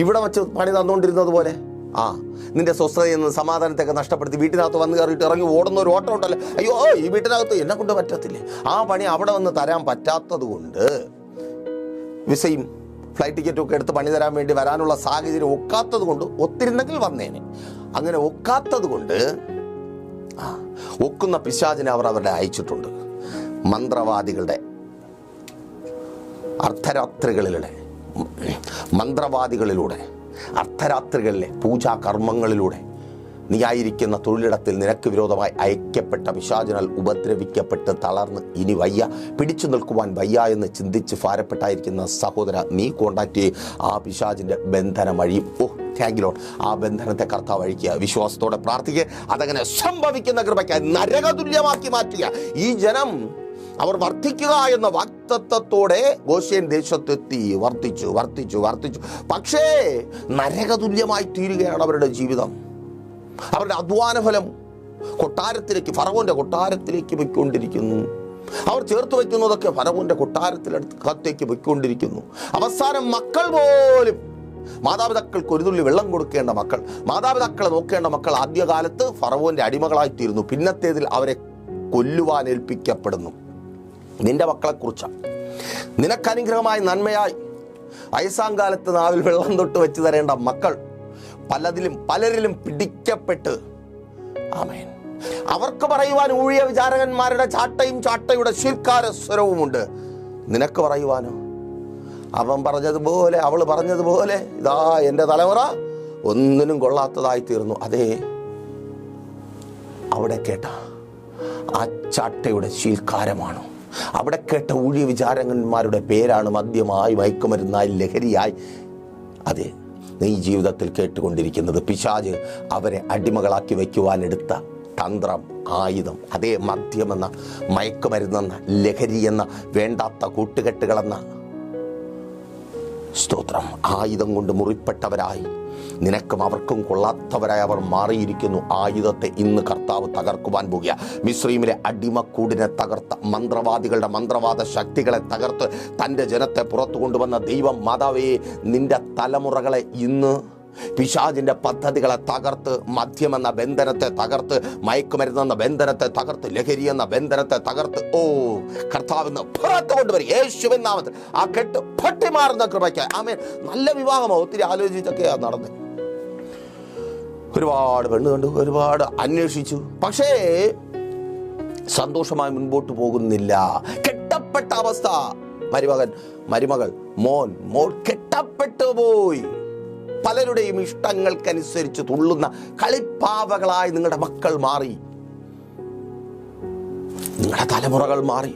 ഇവിടെ വെച്ച് പണി തന്നുകൊണ്ടിരുന്നത് പോലെ ആ നിന്റെ സ്വസ്ഥതയിൽ നിന്ന് സമാധാനത്തെയൊക്കെ നഷ്ടപ്പെടുത്തി വീട്ടിനകത്ത് വന്ന് കയറിയിട്ട് ഇറങ്ങി ഓടുന്ന ഒരു ഓട്ടം ഉണ്ടല്ലോ. അയ്യോ ഈ വീട്ടിനകത്ത് എന്നെ കൊണ്ട് പറ്റത്തില്ലേ? ആ പണി അവിടെ വന്ന് തരാൻ പറ്റാത്തത് കൊണ്ട് വിസയും ഫ്ലൈറ്റ് ടിക്കറ്റും ഒക്കെ എടുത്ത് പണി തരാൻ വേണ്ടി വരാനുള്ള സാഹചര്യം ഒക്കാത്തത് കൊണ്ട് ഒത്തിരുന്നെങ്കിൽ വന്നേനെ. അങ്ങനെ ഒക്കാത്തത് കൊണ്ട് ആ ഒക്കുന്ന പിശാചിനെ അവർ അവരുടെ അയച്ചിട്ടുണ്ട്. മന്ത്രവാദികളുടെ അർദ്ധരാത്രികളിലൂടെ മന്ത്രവാദികളിലൂടെ അർദ്ധരാത്രികളിലെ പൂജാ കർമ്മങ്ങളിലൂടെ നീ ആയിരിക്കുന്ന തൊഴിലിടത്തിൽ നിനക്ക് വിരോധമായി അയക്കപ്പെട്ട പിശാചിനാൽ ഉപദ്രവിക്കപ്പെട്ട് തളർന്ന് ഇനി വയ്യ. പിടിച്ചു നിൽക്കുവാൻ വയ്യ എന്ന് ചിന്തിച്ച് ഭാരപ്പെട്ടായിരിക്കുന്ന സഹോദര നീ കോണ്ടാക്ട് ചെയ്യും. ആ പിശാചിന്റെ ബന്ധനം അഴിയും ഓ താങ്കിലോൺ ആ ബന്ധനത്തെ കർത്താവ് അഴിക്കുക. വിശ്വാസത്തോടെ പ്രാർത്ഥിക്കുക. അതങ്ങനെ സംഭവിക്കുന്ന കൃപയ്ക്കായി നരകതുല്യമാക്കി മാറ്റുക. ഈ ജനം അവർ വർദ്ധിക്കുക എന്ന വാക്തത്വത്തോടെ ഗോഷ്യൻ ദേശത്തെത്തി. വർദ്ധിച്ചു വർദ്ധിച്ചു വർദ്ധിച്ചു. പക്ഷേ നരകതുല്യമായി തീരുകയാണ് അവരുടെ ജീവിതം. അവരുടെ അധ്വാന ഫലം കൊട്ടാരത്തിലേക്ക് ഫറവോന്റെ കൊട്ടാരത്തിലേക്ക് പോയിക്കൊണ്ടിരിക്കുന്നു. അവർ ചേർത്ത് വയ്ക്കുന്നതൊക്കെ ഫറവോന്റെ കൊട്ടാരത്തിലടുത്ത് കത്തേക്ക് പോയിക്കൊണ്ടിരിക്കുന്നു. അവസാനം മക്കൾ പോലും മാതാപിതാക്കൾക്ക് ഒരു തുള്ളി വെള്ളം കൊടുക്കേണ്ട മക്കൾ മാതാപിതാക്കളെ നോക്കേണ്ട മക്കൾ ആദ്യകാലത്ത് ഫറവോന്റെ അടിമകളായിത്തീരുന്നു. പിന്നത്തേതിൽ അവരെ കൊല്ലുവാൻ ഏൽപ്പിക്കപ്പെടുന്നു. നിന്റെ മക്കളെക്കുറിച്ചാണ് നിനക്കനുഗ്രഹമായി നന്മയായി വയസ്സാം കാലത്ത് നാവിൽ വെള്ളം തൊട്ട് വെച്ച് തരേണ്ട മക്കൾ പലതിലും പലരിലും പിടിക്കപ്പെട്ട്. ആമേൻ. അവർക്ക് പറയുവാൻ ഊഴിയ വിചാരകന്മാരുടെ ചാട്ടയും ചാട്ടയുടെ ശിൽക്കാര സ്വരവുമുണ്ട് നിനക്ക് പറയുവാനോ? അവൻ പറഞ്ഞതുപോലെ അവൾ പറഞ്ഞതുപോലെ ഇതാ എന്റെ തലമുറ ഒന്നിനും കൊള്ളാത്തതായി തീർന്നു. അതേ അവിടെ കേട്ട ആ ചാട്ടയുടെ ശീൽക്കാരമാണ്? അവിടെ കേട്ട ഊഴിയ വിചാരകന്മാരുടെ പേരാണ് മദ്യമായി മയക്കുമരുന്നായി ലഹരിയായി. അതെ നീ ജീവിതത്തിൽ കേട്ടുകൊണ്ടിരിക്കുന്നത് പിശാജ് അവരെ അടിമകളാക്കി വയ്ക്കുവാനെടുത്ത തന്ത്രം ആയുധം അതേ മദ്യമെന്ന മയക്കുമരുന്നെന്ന ലഹരി എന്ന വേണ്ടാത്ത കൂട്ടുകെട്ടുകളെന്ന സ്തോത്രം. ആയുധം കൊണ്ട് മുറിപ്പെട്ടവരായി നിനക്കും അവർക്കും കൊള്ളാത്തവരായി അവർ മാറിയിരിക്കുന്നു. ആയുധത്തെ ഇന്ന് കർത്താവ് തകർക്കുവാൻ പോകുക. മിശ്രീമിലെ അടിമക്കൂടിനെ തകർത്ത മന്ത്രവാദികളുടെ മന്ത്രവാദ ശക്തികളെ തകർത്ത് തന്റെ ജനത്തെ പുറത്തു കൊണ്ടുവന്ന ദൈവം മാതാവേ നിന്റെ തലമുറകളെ ഇന്ന് പിശാജിന്റെ പദ്ധതികളെ തകർത്ത് എന്ന ബന്ധനത്തെ തകർത്ത് മയക്കുമരുന്നെന്ന ബന്ധനത്തെ തകർത്ത് ലഹരി എന്ന ബന്ധനത്തെ തകർത്ത് ഓ കർത്താവിന്ന് പുറത്ത് കൊണ്ടുവരും. യേശുവിൻ നാമത്തിൽ ആ കെട്ട് പൊട്ടിമാറുന്ന കൃപയ്ക്ക് ആമേൻ. നല്ല വിവാഹമാണ് ഒത്തിരി ആലോചിച്ചൊക്കെയാ നടന്നത് ഒരുപാട് പെണ്ണ് കണ്ടു ഒരുപാട് അന്വേഷിച്ചു. പക്ഷേ സന്തോഷമായി മുൻപോട്ട് പോകുന്നില്ല. കെട്ടപ്പെട്ട അവസ്ഥ. മരുമകൻ മരുമകൾ മോൻ മോൾ കെട്ടപ്പെട്ടു പോയി. പലരുടെയും ഇഷ്ടങ്ങൾക്കനുസരിച്ച് തുള്ളുന്ന കളിപ്പാവകളായി നിങ്ങളുടെ മക്കൾ മാറി. നിങ്ങളുടെ തലമുറകൾ മാറി.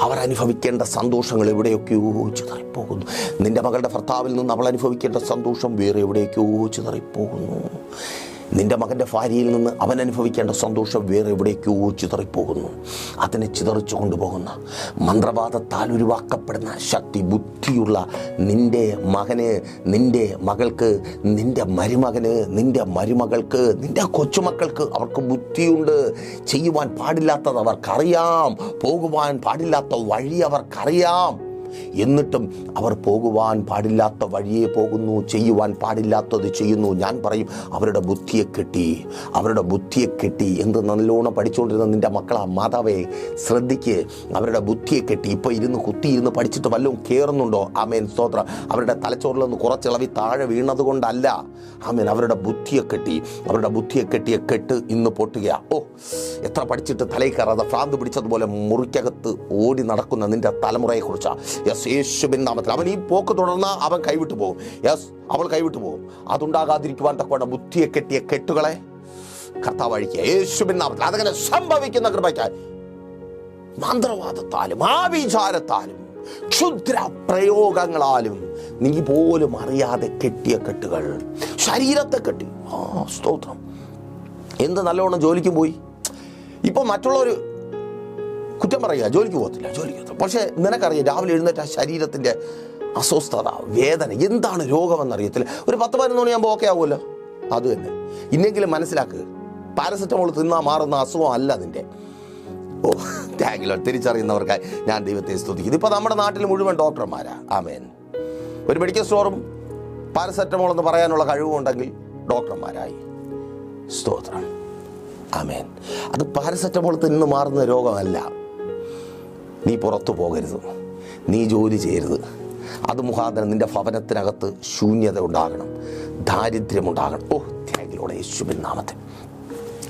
അവർ അനുഭവിക്കേണ്ട സന്തോഷങ്ങൾ എവിടെയൊക്കെയോ ചിതറിപ്പോകുന്നു. നിന്റെ മകളുടെ ഭർത്താവിൽ നിന്ന് അവൾ അനുഭവിക്കേണ്ട സന്തോഷം വേറെ എവിടെയൊക്കെയോ ചിതറിപ്പോകുന്നു. നിന്റെ മകന്റെ ഭാര്യയിൽ നിന്ന് അവൻ അനുഭവിക്കേണ്ട സന്തോഷം വേറെ എവിടേക്കോ ചിതറിപ്പോകുന്നു. അതിനെ ചിതറിച്ചു കൊണ്ടുപോകുന്ന മന്ത്രവാദത്താൽ ഉരുവാക്കപ്പെടുന്ന ശക്തി ബുദ്ധിയുള്ള നിന്റെ മകന് നിന്റെ മകൾക്ക് നിന്റെ മരുമകന് നിന്റെ മരുമകൾക്ക് നിന്റെ കൊച്ചുമക്കൾക്ക് അവർക്ക് ബുദ്ധിയുണ്ട്. ചെയ്യുവാൻ പാടില്ലാത്തത് അവർക്കറിയാം. പോകുവാൻ പാടില്ലാത്ത വഴി അവർക്കറിയാം. എന്നിട്ടും അവർ പോകുവാൻ പാടില്ലാത്ത വഴിയെ പോകുന്നു ചെയ്യുവാൻ പാടില്ലാത്തത് ചെയ്യുന്നു. ഞാൻ പറയും അവരുടെ ബുദ്ധിയെ കെട്ടി അവരുടെ ബുദ്ധിയെ കെട്ടി. എന്ത് നല്ലോണം പഠിച്ചുകൊണ്ടിരുന്ന നിന്റെ മക്കളാ മാതാവേ ശ്രദ്ധിക്ക്. അവരുടെ ബുദ്ധിയെ കെട്ടി. ഇപ്പോൾ ഇരുന്ന് കുത്തിയിരുന്ന് പഠിച്ചിട്ട് വല്ലതും കയറുന്നുണ്ടോ ആമേൻ സ്തോത്രം. അവരുടെ തലച്ചോറിൽ നിന്ന് കുറച്ചിളവി താഴെ വീണത് കൊണ്ടല്ല ആമേൻ അവരുടെ ബുദ്ധിയെ കെട്ടി. അവരുടെ ബുദ്ധിയെ കെട്ടിയ കെട്ട് ഇന്ന് പൊട്ടുകയാ. ഓ എത്ര പഠിച്ചിട്ട് തലയിൽ കയറാതെ ഭ്രാന്ത് പിടിച്ചതുപോലെ മുറിക്കകത്ത് ഓടി നടക്കുന്ന നിന്റെ തലമുറയെക്കുറിച്ചാണ് യെസ് യേശുബിൻ നാമത്തിൽ. അവൻ ഈ പോക്ക് തുടർന്ന് അവൻ കൈവിട്ടു പോകും. യെസ് അവൾ കൈവിട്ടു പോകും. അതുണ്ടാകാതിരിക്കുവാൻ തക്കവണ്ണം ബുദ്ധിയെ കെട്ടിയ കെട്ടുകളെ കർത്താവ് അഴിക്കുക. യേശുബിൻ നാമത്തിൽ. അതങ്ങനെ സംഭവിക്കുന്ന കൃപയ്ക്കായി. മന്ത്രവാദത്താലും ആവിചാരത്താലും ക്ഷുദ്ര പ്രയോഗങ്ങളാലും നീ പോലും അറിയാതെ കെട്ടിയ കെട്ടുകൾ. ശരീരത്തെ കെട്ടി. ആ സ്തോത്രം. എന്ത് നല്ലോണം ജോലിക്കും പോയി. ഇപ്പൊ മറ്റുള്ളവർ കുറ്റം പറയുക ജോലിക്ക് പോകത്തില്ല ജോലിക്ക് പോകത്തില്ല. പക്ഷേ നിനക്കറിയാം രാവിലെ എഴുന്നേറ്റ് ആ ശരീരത്തിന്റെ അസ്വസ്ഥത വേദന എന്താണ് രോഗമെന്നറിയത്തില്ല. ഒരു പത്ത് പതിനൊന്ന് മണിയാകുമ്പോൾ ഓക്കെ ആവുമല്ലോ. അത് തന്നെ. ഇന്നെങ്കിലും മനസ്സിലാക്കുക പാരസെറ്റമോൾ തിന്നാൽ മാറുന്ന അസുഖം അല്ല അതിന്റെ ഓ താങ്കിലോ തിരിച്ചറിയുന്നവർക്കായി ഞാൻ ദൈവത്തെ സ്തുതിക്കുന്നു. ഇപ്പോൾ നമ്മുടെ നാട്ടിൽ മുഴുവൻ ഡോക്ടർമാരാ. ആമേൻ ഒരു മെഡിക്കൽ സ്റ്റോറും പാരസെറ്റമോൾ എന്ന് പറയാനുള്ള കഴിവുണ്ടെങ്കിൽ ഡോക്ടർമാരായി. സ്തോത്രം. ആമേൻ അത് പാരസെറ്റമോൾ തിന്ന് മാറുന്ന രോഗമല്ല. നീ പുറത്തു പോകരുത്. നീ ജോലി ചെയ്യരുത്. അത് മുഖാന്തരം നിന്റെ ഭവനത്തിനകത്ത് ശൂന്യത ഉണ്ടാകണം. ദാരിദ്ര്യം ഉണ്ടാകണം ഓ ത്യാഗിലൂടെ യേശുവിൻ നാമത്തിൽ.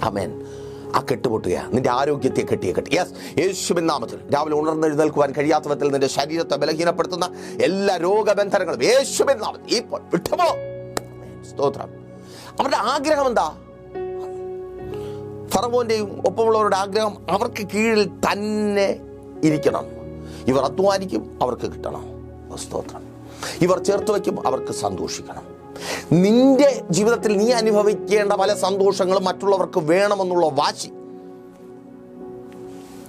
അമേൻ ആ കെട്ടുപൊട്ടുക നിന്റെ ആരോഗ്യത്തെ കെട്ടിയ കെട്ടി. യെസ് യേശുവിൻ നാമത്തിൽ. രാവിലെ ഉണർന്നെഴുന്നേൽക്കുവാൻ കഴിയാത്ത വിധത്തിൽ നിന്റെ ശരീരത്തെ ബലഹീനപ്പെടുത്തുന്ന എല്ലാ രോഗബന്ധനങ്ങളും യേശുവിൻ നാമത്തിൽ. ഇപ്പോൾ വിട്ടുപോ. ആമേൻ. സ്തോത്രം. അവരുടെ ആഗ്രഹം എന്താ? ഫറവോന്റെയും ഒപ്പമുള്ളവരുടെ ആഗ്രഹം അവർക്ക് കീഴിൽ തന്നെ ഇരിക്കണം. ഇവർ അധ്വാനിക്കും അവർക്ക് കിട്ടണം. സ്തോത്രം. ഇവർ ചേർത്ത് വയ്ക്കും അവർക്ക് സന്തോഷിക്കണം. നിന്റെ ജീവിതത്തിൽ നീ അനുഭവിക്കേണ്ട പല സന്തോഷങ്ങളും മറ്റുള്ളവർക്ക് വേണമെന്നുള്ള വാശി.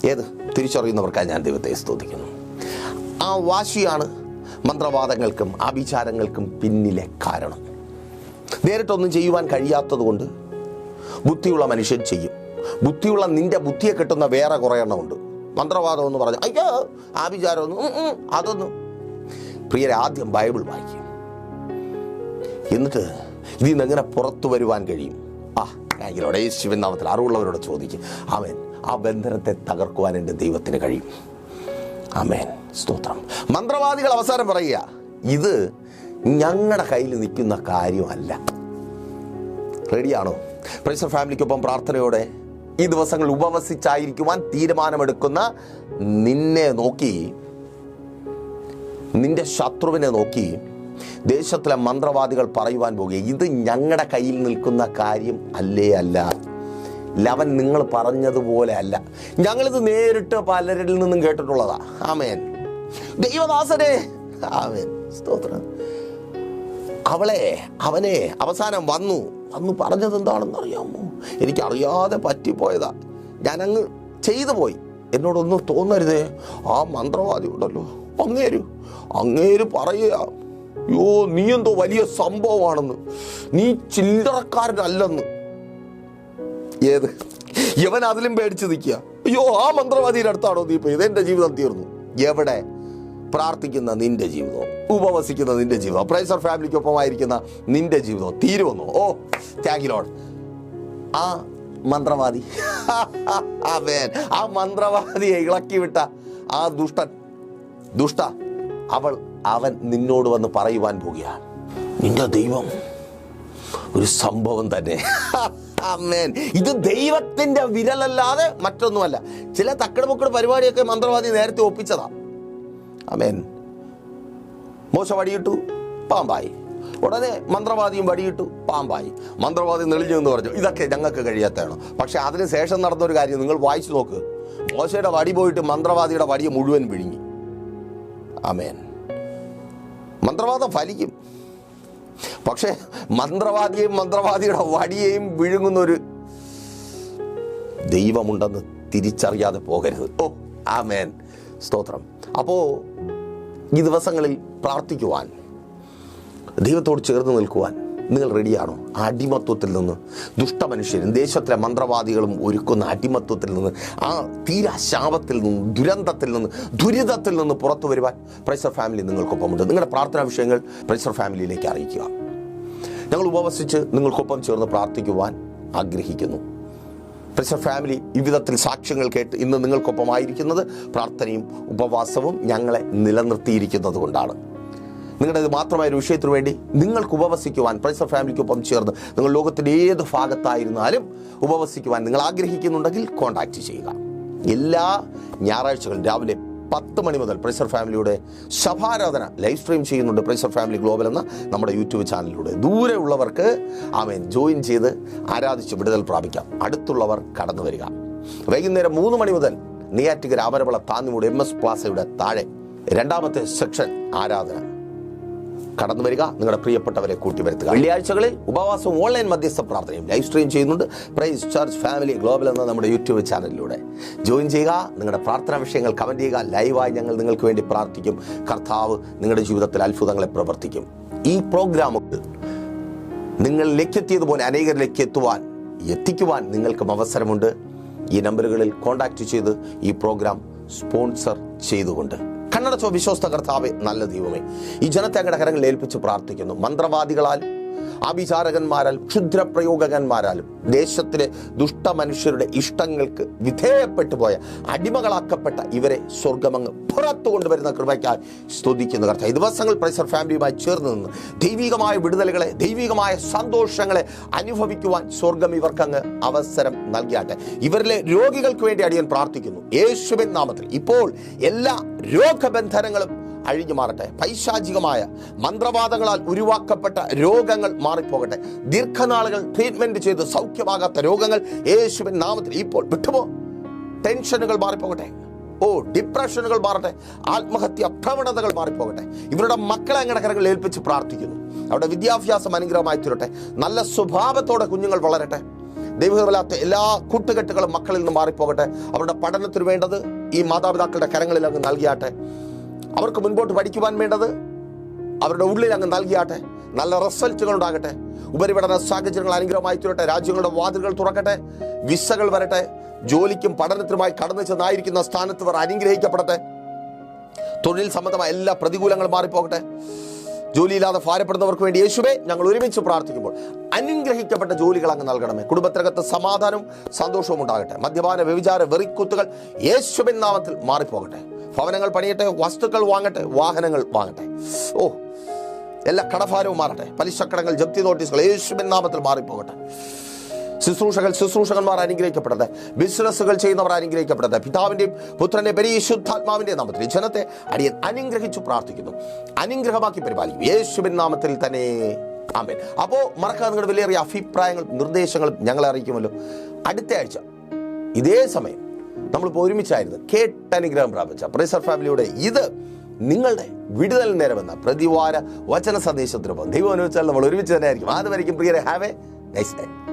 ഏത്? തിരിച്ചറിയുന്നവർക്കാണ് ഞാൻ ദൈവത്തെ സ്തുതിക്കുന്നു. ആ വാശിയാണ് മന്ത്രവാദങ്ങൾക്കും ആഭിചാരങ്ങൾക്കും പിന്നിലെ കാരണം. നേരിട്ടൊന്നും ചെയ്യുവാൻ കഴിയാത്തത് കൊണ്ട് ബുദ്ധിയുള്ള മനുഷ്യൻ ചെയ്യും. ബുദ്ധിയുള്ള നിന്റെ ബുദ്ധിയെ കിട്ടുന്ന വേറെ കുറേ എണ്ണമുണ്ട് മന്ത്രവാദം എന്ന് പറഞ്ഞു. അയ്യോ ആഭിചാരം ഉം, അതൊന്നും. പ്രിയരെ ആദ്യം ബൈബിൾ വായിക്കും. എന്നിട്ട് ഇതിൽ നിന്ന് എങ്ങനെ പുറത്തു വരുവാൻ കഴിയും? ആ ഭയങ്കരോടെ യേശുവിൻ നാമത്തിൽ അറിവുള്ളവരോട് ചോദിക്കും. അവൻ ആ ബന്ധനത്തെ തകർക്കുവാൻ എന്റെ ദൈവത്തിന് കഴിയും. അമേൻ സ്തോത്രം. മന്ത്രവാദികൾ അവസാനം പറയുക ഇത് ഞങ്ങളുടെ കയ്യിൽ നിൽക്കുന്ന കാര്യമല്ല. റെഡിയാണോ പ്രൈസർ ഫാമിലിക്കൊപ്പം പ്രാർത്ഥനയോടെ ഈ ദിവസങ്ങൾ ഉപവസിച്ചായിരിക്കുവാൻ തീരുമാനമെടുക്കുന്ന നിന്നെ നോക്കി നിന്റെ ശത്രുവിനെ നോക്കി ദേശത്തിലെ മന്ത്രവാദികൾ പറയുവാൻ പോകുക ഇത് ഞങ്ങളുടെ കയ്യിൽ നിൽക്കുന്ന കാര്യം അല്ലേ അല്ല? ലവൻ നിങ്ങൾ പറഞ്ഞതുപോലെ അല്ല. ഞങ്ങളിത് നേരിട്ട് പലരിൽ നിന്നും കേട്ടിട്ടുള്ളതാ. ആമേൻ. ദൈവദാസനെ. ആമേൻ. സ്തോത്രം. അവളെ അവനെ അവസാനം വന്നു. അന്ന് പറഞ്ഞത് എന്താണെന്ന് അറിയാമോ? എനിക്കറിയാതെ പറ്റിപ്പോയതാ. ഞാനങ്ങ് ചെയ്തു പോയി. എന്നോടൊന്നും തോന്നരുതേ. ആ മന്ത്രവാദി ഉണ്ടല്ലോ. അങ്ങേര് അങ്ങേര് പറയുക യോ നീ എന്തോ വലിയ സംഭവമാണെന്ന്. നീ ചില്ലറക്കാരനല്ലെന്ന്. ഏത്? ഇവൻ അതിലും പേടിച്ച് നിൽക്കുക. അയ്യോ ആ മന്ത്രവാദിയുടെ അടുത്താണോ നീ പോയത്? എന്റെ ജീവിതം തീർന്നു. എവിടെ? പ്രാർത്ഥിക്കുന്ന നിന്റെ ജീവിതവും ഉപവസിക്കുന്ന നിന്റെ ജീവിതം. പ്രൈസർ ഫാമിലിക്കൊപ്പമായിരിക്കുന്ന നിന്റെ ജീവിതം. തീരുവന്നു? ഓ താങ്ക് ലോഡ് ആ മന്ത്രവാദി. [LAUGHS] ആ മന്ത്രവാദിയെ ഇളക്കി വിട്ട ആ ദുഷ്ടൻ. ദുഷ്ട അവൾ അവൻ നിന്നോട് വന്ന് പറയുവാൻ പോകുകയാണ് നിന്റെ ദൈവം ഒരു സംഭവം തന്നെ. [LAUGHS] അമ്മേൻ. ഇത് ദൈവത്തിന്റെ വിരലല്ലാതെ മറ്റൊന്നുമല്ല. ചില തക്കടുമുക്കട് പരിപാടിയൊക്കെ മന്ത്രവാദി നേരത്തെ ഒപ്പിച്ചതാ. അമേൻ മോശ വടിയിട്ടു പാമ്പായി. ഉടനെ മന്ത്രവാദിയും വടിയിട്ടു പാമ്പായി. മന്ത്രവാദി നെളിഞ്ഞു എന്ന് പറഞ്ഞു ഇതൊക്കെ ഞങ്ങൾക്ക് കഴിയാത്തതാണ്. പക്ഷെ അതിന് ശേഷം നടന്ന ഒരു കാര്യം നിങ്ങൾ വായിച്ചു നോക്ക്. മോശയുടെ വടി പോയിട്ട് മന്ത്രവാദിയുടെ വടിയെ മുഴുവൻ വിഴുങ്ങി. അമേൻ മന്ത്രവാദം ഫലിക്കും. പക്ഷേ മന്ത്രവാദിയെയും മന്ത്രവാദിയുടെ വടിയെയും വിഴുങ്ങുന്ന ഒരു ദൈവമുണ്ടെന്ന് തിരിച്ചറിയാതെ പോകരുത്. ഓ ആ മേൻ സ്തോത്രം. അപ്പോൾ ഈ ദിവസങ്ങളിൽ പ്രാർത്ഥിക്കുവാൻ ദൈവത്തോട് ചേർന്ന് നിൽക്കുവാൻ നിങ്ങൾ റെഡിയാണോ അടിമത്വത്തിൽ നിന്ന് ദുഷ്ടമനുഷ്യരും ദേശത്തിലെ മന്ത്രവാദികളും ഒരുക്കുന്ന അടിമത്വത്തിൽ നിന്ന് ആ തീരാശാപത്തിൽ നിന്ന് ദുരന്തത്തിൽ നിന്ന് ദുരിതത്തിൽ നിന്ന് പുറത്തു വരുവാൻ പ്രൈസർ ഫാമിലി നിങ്ങൾക്കൊപ്പമുണ്ട്. നിങ്ങളുടെ പ്രാർത്ഥനാ വിഷയങ്ങൾ പ്രൈസർ ഫാമിലിയിലേക്ക് അറിയിക്കുക. ഞങ്ങൾ ഉപവസിച്ച് നിങ്ങൾക്കൊപ്പം ചേർന്ന് പ്രാർത്ഥിക്കുവാൻ ആഗ്രഹിക്കുന്നു. പ്രഷർ ഫാമിലി വിവിധത്തിൽ സാക്ഷ്യങ്ങൾ കേട്ട് ഇന്ന് നിങ്ങൾക്കൊപ്പമായിരിക്കുന്നത് പ്രാർത്ഥനയും ഉപവാസവും ഞങ്ങളെ നിലനിർത്തിയിരിക്കുന്നത് കൊണ്ടാണ്. നിങ്ങളുടെ മാത്രമായ ഒരു വിഷയത്തിനു വേണ്ടി നിങ്ങൾക്ക് ഉപവസിക്കുവാൻ പ്രൈസർ ഫാമിലിക്കൊപ്പം ചേർന്ന് നിങ്ങൾ ലോകത്തിന്റെ ഏത് ഭാഗത്തായിരുന്നാലും ഉപവസിക്കുവാൻ നിങ്ങൾ ആഗ്രഹിക്കുന്നുണ്ടെങ്കിൽ കോൺടാക്റ്റ് ചെയ്യുക. എല്ലാ ഞായറാഴ്ചകളും രാവിലെ പത്ത് മണി മുതൽ പ്രൈസർ ഫാമിലിയുടെ ശഭാരാധന ലൈവ് സ്ട്രീം ചെയ്യുന്നുണ്ട് പ്രൈസർ ഫാമിലി ഗ്ലോബൽ എന്ന നമ്മുടെ യൂട്യൂബ് ചാനലിലൂടെ. ദൂരെ ഉള്ളവർക്ക് ആമേൻ. ജോയിൻ ചെയ്ത് ആരാധിച്ച് വിടുതൽ പ്രാപിക്കാം. അടുത്തുള്ളവർ കടന്നു വരിക. വൈകുന്നേരം മൂന്ന് മണി മുതൽ നെയ്യാറ്റിക്കര അമരവള താന്നിമൂട് എം എസ് പ്ലാസയുടെ താഴെ. രണ്ടാമത്തെ സെക്ഷൻ ആരാധന. കടന്നു വരിക നിങ്ങളുടെ പ്രിയപ്പെട്ടവരെ കൂട്ടി വരുത്തുക വെള്ളിയാഴ്ചകളിൽ ഉപവാസവും ഓൺലൈൻ മധ്യസ്ഥ പ്രാർത്ഥനയും ലൈവ് സ്ട്രീം ചെയ്യുന്നുണ്ട്. പ്രൈസ് ചർച്ച് ഫാമിലി ഗ്ലോബൽ എന്ന നമ്മുടെ യൂട്യൂബ് ചാനലിലൂടെ ജോയിൻ ചെയ്യുക നിങ്ങളുടെ പ്രാർത്ഥനാ വിഷയങ്ങൾ കമന്റ് ചെയ്യുക ലൈവായി ഞങ്ങൾ നിങ്ങൾക്ക് വേണ്ടി പ്രാർത്ഥിക്കും. കർത്താവ് നിങ്ങളുടെ ജീവിതത്തിൽ അത്ഭുതങ്ങളെ പ്രവർത്തിക്കും. ഈ പ്രോഗ്രാമുകൾ നിങ്ങളിലേക്ക് എത്തിയതുപോലെ അനേകരിലേക്ക് എത്തുവാൻ എത്തിക്കുവാൻ നിങ്ങൾക്കും അവസരമുണ്ട്. ഈ നമ്പറുകളിൽ കോൺടാക്റ്റ് ചെയ്ത് ഈ പ്രോഗ്രാം സ്പോൺസർ ചെയ്തുകൊണ്ട്. കണ്ണടച്ചോ വിശ്വസ്ത കർത്താവെ നല്ല ദൈവമേ. ഈ ജനത്തെ അങ്ങയുടെ കരങ്ങളിൽ ഏൽപ്പിച്ച് പ്രാർത്ഥിക്കുന്നു. മന്ത്രവാദികളാൽ ആഭിചാരകന്മാരാൽ ക്ഷുദ്രപ്രയോഗകന്മാരാലും ദേശത്തിലെ ദുഷ്ടമനുഷ്യരുടെ ഇഷ്ടങ്ങൾക്ക് വിധേയപ്പെട്ടു പോയ അടിമകളാക്കപ്പെട്ട ഇവരെ സ്വർഗമങ്ങ് പുറത്തു കൊണ്ടുവരുന്ന കൃപയ്ക്കായി സ്തുതിക്കുന്നു കർത്താവ്. ഈ ദിവസങ്ങൾ പ്രൈസർ ഫാമിലിയുമായി ചേർന്ന് നിന്ന് ദൈവികമായ വിടുതലുകളെ ദൈവികമായ സന്തോഷങ്ങളെ അനുഭവിക്കുവാൻ സ്വർഗം ഇവർക്കങ്ങ് അവസരം നൽകിയാട്ടെ. ഇവരിലെ രോഗികൾക്ക് വേണ്ടി അടിയൻ പ്രാർത്ഥിക്കുന്നു. യേശുവിൻ നാമത്തിൽ ഇപ്പോൾ എല്ലാ രോഗബന്ധനങ്ങളും അഴിഞ്ഞു മാറട്ടെ. പൈശാചികമായ മന്ത്രവാദങ്ങളാൽ ഉരുവാക്കപ്പെട്ട രോഗങ്ങൾ മാറിപ്പോകട്ടെ. ദീർഘനാളുകൾ ട്രീറ്റ്മെന്റ് ചെയ്ത് സൗഖ്യമാകാത്ത രോഗങ്ങൾ യേശുവിൻ നാമത്തിൽ ഇപ്പോൾ വിട്ടുപോ. ടെൻഷനുകൾ മാറിപ്പോകട്ടെ. ഓ ഡിപ്രഷനുകൾ മാറട്ടെ. ആത്മഹത്യ പ്രവണതകൾ മാറിപ്പോകട്ടെ. ഇവരുടെ മക്കളെ അങ്ങനെ കരങ്ങളിൽ ഏൽപ്പിച്ച് പ്രാർത്ഥിക്കുന്നു. അവരുടെ വിദ്യാഭ്യാസം അനുഗ്രഹമായി തീരട്ടെ. നല്ല സ്വഭാവത്തോടെ കുഞ്ഞുങ്ങൾ വളരട്ടെ. ദൈവികമല്ലാത്ത എല്ലാ കൂട്ടുകെട്ടുകളും മക്കളിൽ നിന്ന് മാറിപ്പോകട്ടെ. അവരുടെ പഠനത്തിന് വേണ്ടത് ഈ മാതാപിതാക്കളുടെ കരങ്ങളിൽ അങ്ങ് നൽകിയാട്ടെ. അവർക്ക് മുൻപോട്ട് പഠിക്കുവാൻ വേണ്ടത് അവരുടെ ഉള്ളിൽ അങ്ങ് നൽകിയാട്ടെ. നല്ല റിസൾട്ടുകൾ ഉണ്ടാകട്ടെ ഉപരിപഠന സാഹചര്യങ്ങൾ അനുഗ്രഹമായി തീരട്ടെ. രാജ്യങ്ങളുടെ വാതിലുകൾ തുറക്കട്ടെ. വിസകൾ വരട്ടെ. ജോലിക്കും പഠനത്തിനുമായി കടന്നു ചെന്നായിരിക്കുന്ന സ്ഥാനത്ത് അവർ അനുഗ്രഹിക്കപ്പെടട്ടെ. തൊഴിൽ സംബന്ധമായ എല്ലാ പ്രതികൂലങ്ങളും മാറിപ്പോകട്ടെ. ജോലിയില്ലാതെ ഭാരപ്പെടുന്നവർക്ക് വേണ്ടി യേശുവെ ഞങ്ങൾ ഒരുമിച്ച് പ്രാർത്ഥിക്കുമ്പോൾ അനുഗ്രഹിക്കപ്പെട്ട ജോലികൾ അങ്ങ് നൽകണമേ. കുടുംബത്തിനകത്ത് സമാധാനവും സന്തോഷവും ഉണ്ടാകട്ടെ. മദ്യപാന വ്യവിചാര വെറിക്കുത്തുകൾ യേശുവിൻ നാമത്തിൽ മാറിപ്പോകട്ടെ. ഭവനങ്ങൾ പണിയട്ടെ വസ്തുക്കൾ വാങ്ങട്ടെ വാഹനങ്ങൾ വാങ്ങട്ടെ. ഓ എല്ലാ കടഭാരവും മാറട്ടെ. പലിശക്കടങ്ങൾ ജപ്തി നോട്ടീസുകൾ യേശുവിൻ നാമത്തിൽ മാറിപ്പോകട്ടെ. ശുശ്രൂഷകൾ ശുശ്രൂഷകന്മാർ അനുഗ്രഹിക്കപ്പെടട്ടെ. ബിസിനസ്സുകൾ ചെയ്യുന്നവർ അനുഗ്രഹിക്കപ്പെടട്ടെ. പിതാവിന്റെയും പുത്രന്റെ പരിശുദ്ധാത്മാവിന്റെ നാമത്തിൽ ജനത്തെ അടിയൻ അനുഗ്രഹിച്ചു പ്രാർത്ഥിക്കുന്നു. അനുഗ്രഹമാക്കി പരിപാലിക്കും. യേശുവിൻ നാമത്തിൽ തന്നെ. ആമേൻ. അപ്പോൾ മറക്കാതെ നിങ്ങളുടെ വിലയേറിയ അഭിപ്രായങ്ങളും നിർദ്ദേശങ്ങളും ഞങ്ങളെ അറിയിക്കുമല്ലോ. അടുത്ത ആഴ്ച ഇതേ സമയം. നമ്മളിപ്പോൾ ഒരുമിച്ചായിരുന്നു കേട്ടനുഗ്രഹം പ്രാപിച്ച പ്രൈസർ ഫാമിലിയുടെ ഇത് നിങ്ങളുടെ വിടുതൽ നേരമെന്ന പ്രതിവാര വചന സന്ദേശത്തിനൊപ്പം ദൈവം അനുവദിച്ചാൽ നമ്മൾ ഒരുമിച്ച് തന്നെ ആയിരിക്കും പ്രിയരെ have a nice day